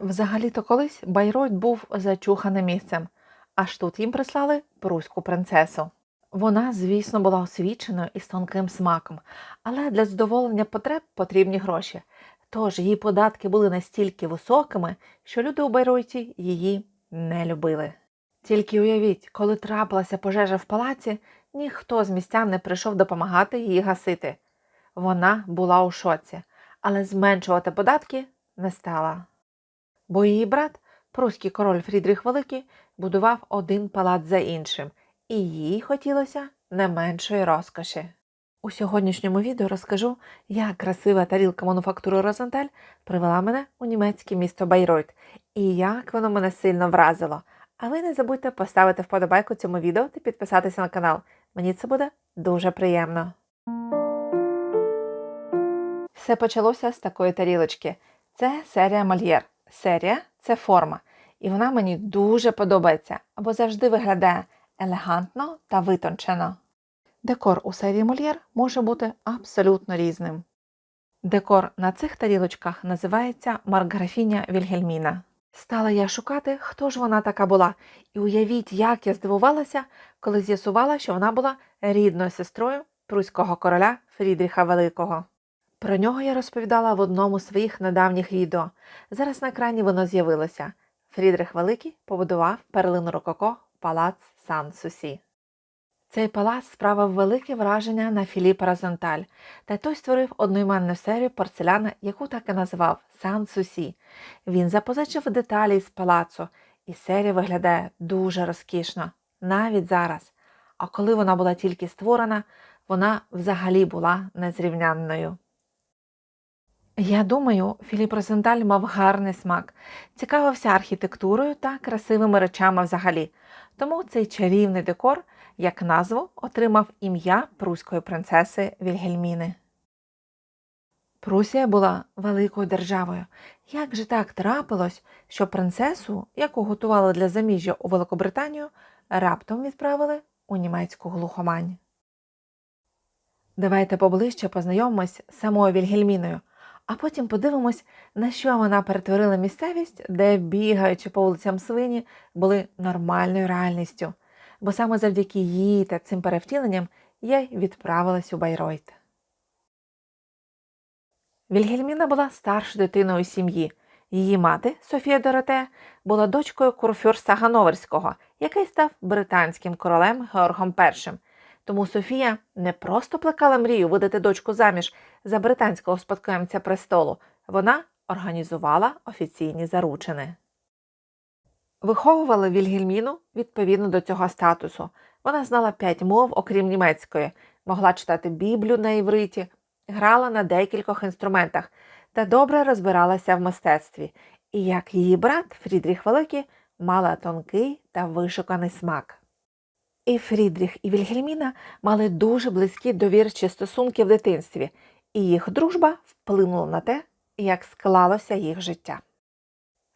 Взагалі-то колись Байройт був зачуханим місцем, аж тут їм прислали пруську принцесу. Вона, звісно, була освіченою і з тонким смаком, але для задоволення потреб потрібні гроші. Тож її податки були настільки високими, що люди у Байройті її не любили. Тільки уявіть, коли трапилася пожежа в палаці, ніхто з містян не прийшов допомагати її гасити. Вона була у шоці, але зменшувати податки не стала. Бо її брат, пруський король Фрідріх Великий, будував один палац за іншим, і їй хотілося не меншої розкоші. У сьогоднішньому відео розкажу, як красива тарілка мануфактури Розенталь привела мене у німецьке місто Байройт і як воно мене сильно вразило. А ви не забудьте поставити вподобайку цьому відео та підписатися на канал. Мені це буде дуже приємно. Все почалося з такої тарілочки. Це серія Мольєр. Серія це форма. І вона мені дуже подобається, бо завжди виглядає елегантно та витончено. Декор у серії Мольєр може бути абсолютно різним. Декор на цих тарілочках називається Марграфіня Вільгельміна. Стала я шукати, хто ж вона така була, і уявіть, як я здивувалася, коли з'ясувала, що вона була рідною сестрою пруського короля Фрідріха Великого. Про нього я розповідала в одному з своїх недавніх відео. Зараз на екрані воно з'явилося. Фрідрих Великий побудував перлину Рококо палац Сан-Сусі. Цей палац справив велике враження на Філіпа Розенталь, та той створив одноіменну серію порцеляни, яку так і назвав Сан-Сусі. Він запозичив деталі з палацу, і серія виглядає дуже розкішно, навіть зараз. А коли вона була тільки створена, вона взагалі була незрівнянною. Я думаю, Філіп Розенталь мав гарний смак, цікавився архітектурою та красивими речами взагалі, тому цей чарівний декор, як назву, отримав ім'я пруської принцеси Вільгельміни. Прусія була великою державою. Як же так трапилось, що принцесу, яку готували для заміжжя у Великобританію, раптом відправили у німецьку глухомань? Давайте поближче познайомимось з самою Вільгельміною, а потім подивимось, на що вона перетворила місцевість, де, бігаючи по вулицям свині, були нормальною реальністю. Бо саме завдяки їй та цим перевтіленням я й відправилась у Байройт. Вільгельміна була старшою дитиною сім'ї. Її мати, Софія Дороте, була дочкою курфюрста Гановерського, який став британським королем Георгом І. Тому Софія не просто плекала мрію видати дочку заміж за британського спадкоємця престолу, вона організувала офіційні заручини. Виховували Вільгельміну відповідно до цього статусу. Вона знала п'ять мов, окрім німецької, могла читати Біблію на івриті, грала на декількох інструментах та добре розбиралася в мистецтві, і як її брат Фрідріх Великий мала тонкий та вишуканий смак. І Фрідріх і Вільгельміна мали дуже близькі довірчі стосунки в дитинстві, і їх дружба вплинула на те, як склалося їх життя.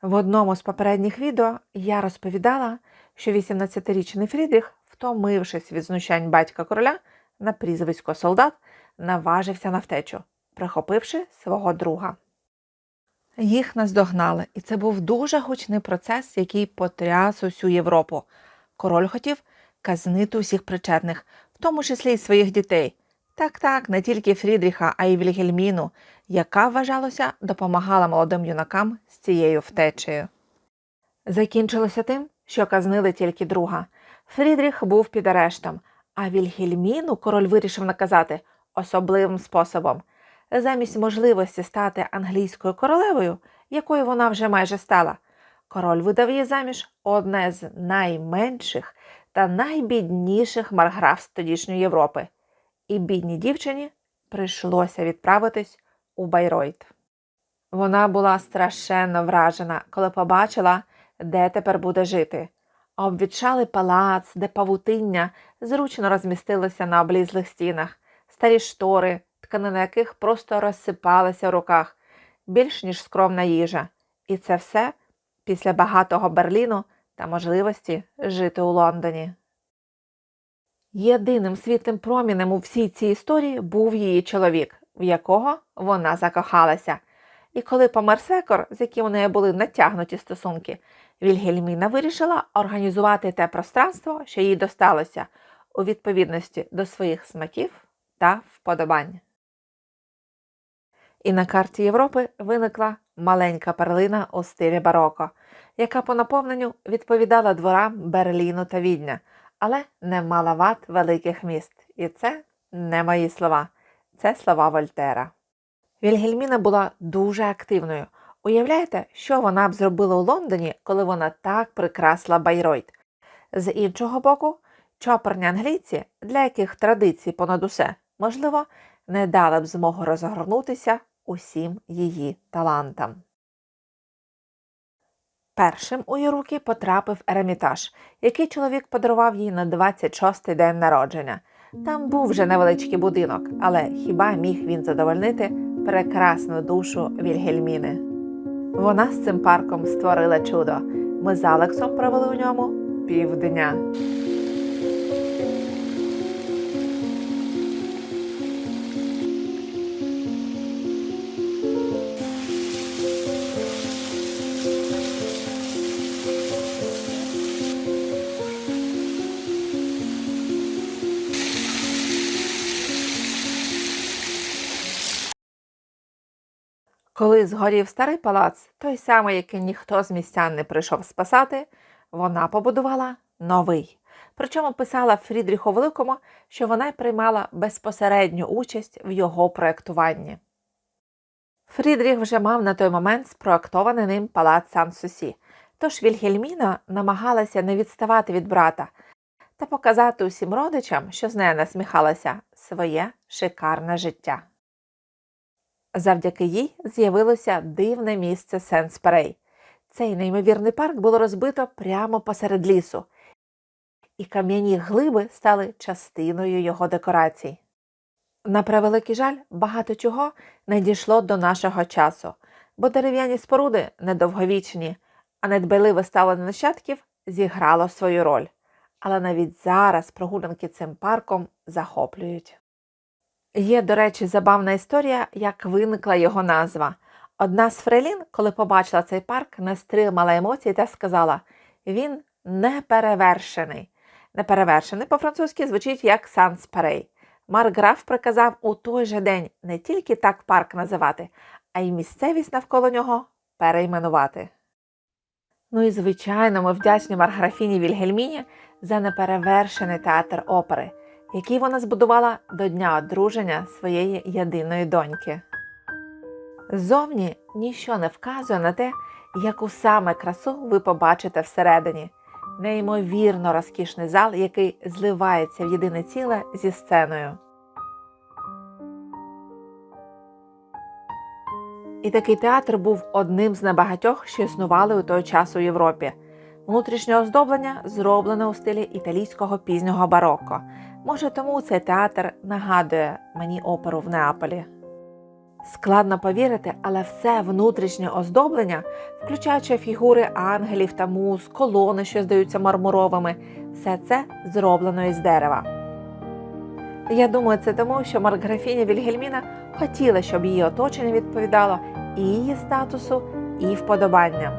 В одному з попередніх відео я розповідала, що 18-річний Фрідріх, втомившись від знущань батька короля на прізвисько солдат, наважився на втечу, прихопивши свого друга. Їх наздогнали, і це був дуже гучний процес, який потряс усю Європу. Король хотів казнити усіх причетних, в тому числі й своїх дітей. Так, так, не тільки Фрідріха, а й Вільгельміну, яка, вважалося, допомагала молодим юнакам з цією втечею. Закінчилося тим, що казнили тільки друга. Фрідріх був під арештом, а Вільгельміну король вирішив наказати особливим способом. Замість можливості стати англійською королевою, якою вона вже майже стала, король видав її заміж одне з найменших та найбідніших марграфств тодішньої Європи, і бідній дівчині прийшлося відправитись у Байройт. Вона була страшенно вражена, коли побачила, де тепер буде жити. Обвідшалий палац, де павутиння зручно розмістилося на облізлих стінах, старі штори, тканина яких просто розсипалися в руках, більш ніж скромна їжа. І це все після багатого Берліну та можливості жити у Лондоні. Єдиним світлим промінем у всій цій історії був її чоловік, в якого вона закохалася. І коли помер свекор, з яким у неї були натягнуті стосунки, Вільгельміна вирішила організувати те пространство, що їй досталося, у відповідності до своїх смаків та вподобань. І на карті Європи виникла маленька перлина у стилі бароко, яка по наповненню відповідала дворам Берліну та Відня, але не мала вад великих міст. І це не мої слова, це слова Вольтера. Вільгельміна була дуже активною. Уявляєте, що вона б зробила у Лондоні, коли вона так прикрасила Байройт? З іншого боку, чопорні англійці, для яких традиції понад усе, можливо, не дали б змогу розгорнутися усім її талантам. Першим у її руки потрапив еремітаж, який чоловік подарував їй на 26-й день народження. Там був вже невеличкий будинок, але хіба міг він задовольнити прекрасну душу Вільгельміни? Вона з цим парком створила чудо. Ми з Алексом провели у ньому півдня. Коли згорів старий палац, той самий, який ніхто з містян не прийшов спасати, вона побудувала новий. Причому писала Фрідріху Великому, що вона приймала безпосередню участь в його проєктуванні. Фрідріх вже мав на той момент спроектований ним палац Сан-Сусі, тож Вільгельміна намагалася не відставати від брата та показати усім родичам, що з нею насміхалася, своє шикарне життя. Завдяки їй з'явилося дивне місце Сенс-Перей. Цей неймовірний парк було розбито прямо посеред лісу, і кам'яні глиби стали частиною його декорацій. На превеликий жаль, багато чого не дійшло до нашого часу, бо дерев'яні споруди недовговічні, а недбайливе ставлення нащадків зіграло свою роль. Але навіть зараз прогулянки цим парком захоплюють. Є, до речі, забавна історія, як виникла його назва. Одна з фрейлін, коли побачила цей парк, не стримала емоцій та сказала: він неперевершений. Неперевершений по-французьки звучить як Санс Парей. Марграф приказав у той же день не тільки так парк називати, а й місцевість навколо нього перейменувати. Ну і звичайно, ми вдячні Марграфіні Вільгельміні за неперевершений театр опери який вона збудувала до дня одруження своєї єдиної доньки. Ззовні ніщо не вказує на те, яку саме красу ви побачите всередині. Неймовірно розкішний зал, який зливається в єдине ціле зі сценою. І такий театр був одним з небагатьох, що існували у той час у Європі. Внутрішнє оздоблення зроблено у стилі італійського пізнього бароко. Може, тому цей театр нагадує мені оперу в Неаполі. Складно повірити, але все внутрішнє оздоблення, включаючи фігури ангелів та муз, колони, що здаються мармуровими, все це зроблено із дерева. Я думаю, це тому, що Маркграфіня Вільгельміна хотіла, щоб її оточення відповідало і її статусу, і вподобанням.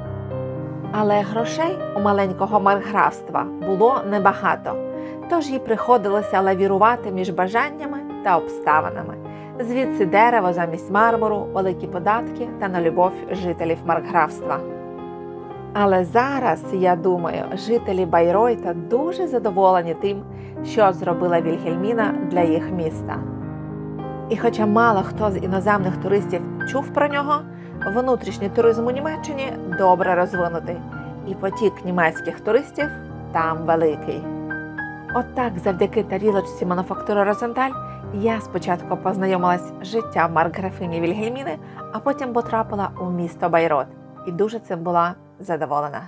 Але грошей у маленького марграфства було небагато, тож їй приходилося лавірувати між бажаннями та обставинами. Звідси дерево замість мармуру, великі податки та на любов жителів маркграфства. Але зараз, я думаю, жителі Байройта дуже задоволені тим, що зробила Вільгельміна для їх міста. І хоча мало хто з іноземних туристів чув про нього, внутрішній туризм у Німеччині добре розвинутий, і потік німецьких туристів там великий. Отак, завдяки тарілочці мануфактури Розенталь, я спочатку познайомилась з життям Маркграфині Вільгельміни, а потім потрапила у місто Байрот і дуже цим була задоволена.